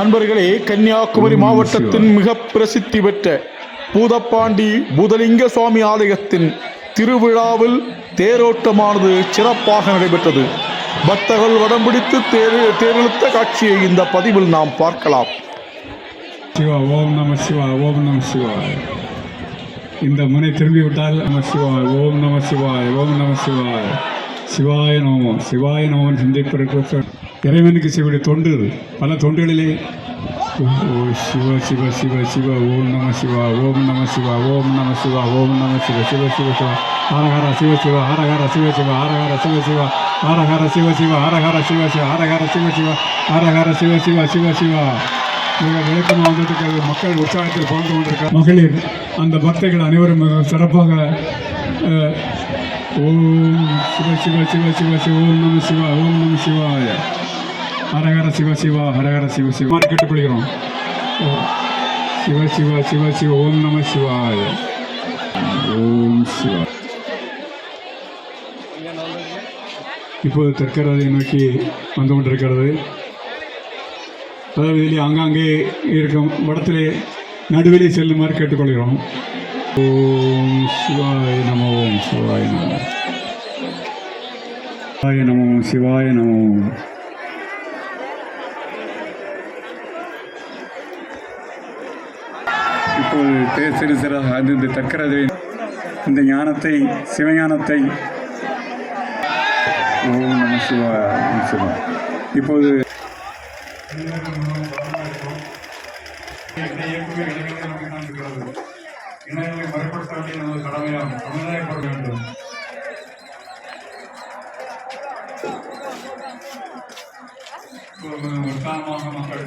அன்பர்களே கன்னியாகுமரி மாவட்டத்தின் மிக பிரசித்தி பெற்ற பூதப்பாண்டி பூதலிங்க சுவாமி ஆலயத்தின் திருவிழாவில் தேரோட்டமானது சிறப்பாக நடைபெற்றது. பக்தர்கள் வடம் பிடித்து தேர் தேரிழுத்த காட்சியை இந்த பதிவில் நாம் பார்க்கலாம். சிவா ஓம் நம சிவாய் ஓம் நம சிவாய். இந்த முனை திரும்பி விட்டால் நம சிவாய் ஓம் நம சிவாய் ஓம் நம சிவாய். சிவாய நோமம் சிவாய நோமம் சிந்திப்பதற்கு இறைவனுக்கு செய்வடைய தொண்டு பல தொண்டுகளிலே ஓ சிவ சிவ சிவ சிவ ஓம் நம சிவா ஓம் நம சிவா ஓம் நம சிவா ஓம் நம சிவ சிவ சிவ சிவ ஹரஹர சிவ சிவ ஹரஹர சிவ சிவ ஹரஹர சிவ சிவ ஹரஹர சிவ சிவ ஹரஹர சிவ சிவ ஹரஹர சிவ சிவ ஹரஹர சிவ சிவ சிவ சிவா மிக விளக்கமாக வந்திருக்கிறது மக்கள் உற்சாகத்தில் பகிர்ந்து கொண்டிருக்க மகளிர் அந்த பக்தர்கள் அனைவரும் மிக சிறப்பாக ஓம் சிவ சிவ சிவ சிவ சிவ ஓம் நம சிவா ஓம் நம சிவாய. ஹரஹர சிவ சிவா ஹரஹர சிவ சிவ. மாதிரி கேட்டுக்கொள்கிறோம். சிவ சிவ சிவ சிவ ஓம் நம சிவாய. ஓம் சிவா. இப்போது தெற்கரதை நோக்கி வந்து கொண்டிருக்கிறது. அதாவது இதிலே ஆங்காங்கே இருக்கும் வடத்திலே நடுவிலே செல்லுமாறு கேட்டுக்கொள்கிறோம். ஓம் சிவாய நம ஓம் சிவாய நம. சிவாய நமோ சிவாய நமோ. இப்போது தேர் சிறு சிறாக அது இந்த தக்கரதை இந்த ஞானத்தை சிவஞானத்தை. ஓம் நம சிவா சிவா இப்போது இப்போது you. ജനങ്ങളെ ഭയപ്പെടുത്താൻ ചെയ്യുന്നത് കടമയാണ് അങ്ങനെ പറയേണ്ടത് മക്കൾ